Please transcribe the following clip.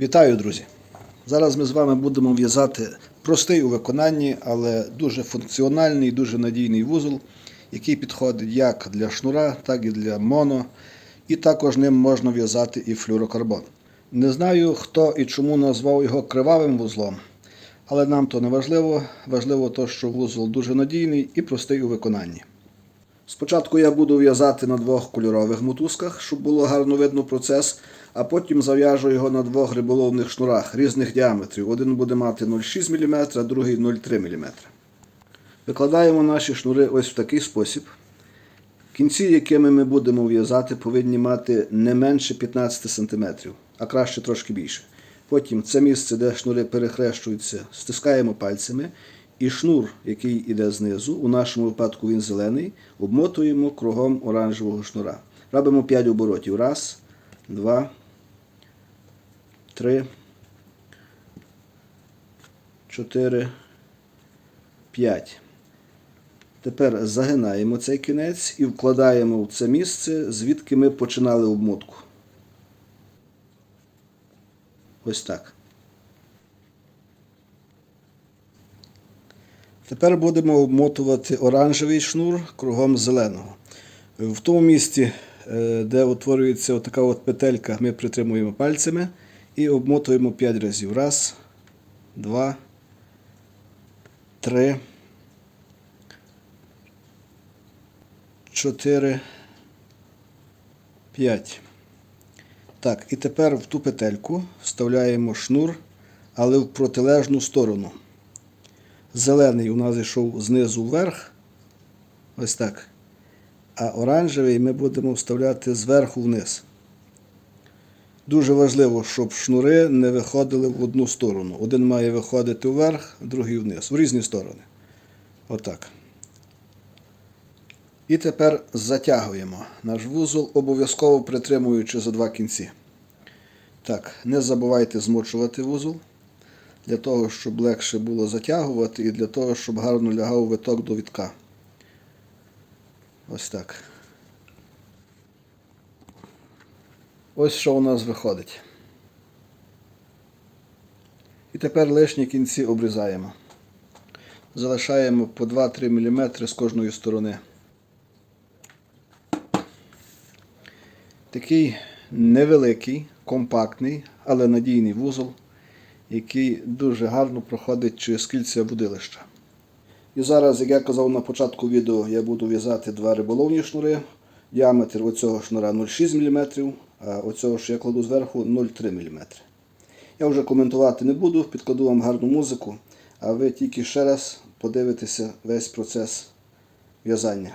Вітаю, друзі! Зараз ми з вами будемо в'язати простий у виконанні, але дуже функціональний, дуже надійний вузол, який підходить як для шнура, так і для моно. І також ним можна в'язати і флюрокарбон. Не знаю, хто і чому назвав його кривавим вузлом, але нам то не важливо. Важливо те, що вузол дуже надійний і простий у виконанні. Спочатку я буду в'язати на двох кольорових мотузках, щоб було гарно видно процес, а потім зав'яжу його на двох риболовних шнурах різних діаметрів. Один буде мати 0,6 мм, а другий 0,3 мм. Викладаємо наші шнури ось в такий спосіб. Кінці, якими ми будемо в'язати, повинні мати не менше 15 см, а краще трошки більше. Потім це місце, де шнури перехрещуються, стискаємо пальцями. І шнур, який йде знизу, у нашому випадку він зелений, обмотуємо кругом оранжевого шнура. Робимо 5 оборотів. Раз, два, три, чотири, п'ять. Тепер загинаємо цей кінець і вкладаємо в це місце, звідки ми починали обмотку. Ось так. Тепер будемо обмотувати оранжевий шнур кругом зеленого. В тому місці, е, де утворюється така от петелька, ми притримуємо пальцями і обмотуємо 5 разів. Раз, два, три, чотири, п'ять. Так, і тепер в ту петельку вставляємо шнур, але в протилежну сторону. Зелений у нас йшов знизу вверх. Ось так. А оранжевий ми будемо вставляти зверху вниз. Дуже важливо, щоб шнури не виходили в одну сторону. Один має виходити вверх, другий вниз, в різні сторони. Отак. І тепер затягуємо наш вузол, обов'язково притримуючи за два кінці. Так, не забувайте змочувати вузол для того, щоб легше було затягувати і для того, щоб гарно лягав виток до вітка. Ось так. Ось що у нас виходить. І тепер лишні кінці обрізаємо. Залишаємо по 2-3 мм з кожної сторони. Такий невеликий, компактний, але надійний вузол який дуже гарно проходить через кільця водилища. І зараз, як я казав на початку відео, я буду в'язати два риболовні шнури. Діаметр оцього шнура 0,6 мм, а оцього, що я кладу зверху, 0,3 мм. Я вже коментувати не буду, підкладу вам гарну музику, а ви тільки ще раз подивитеся весь процес в'язання.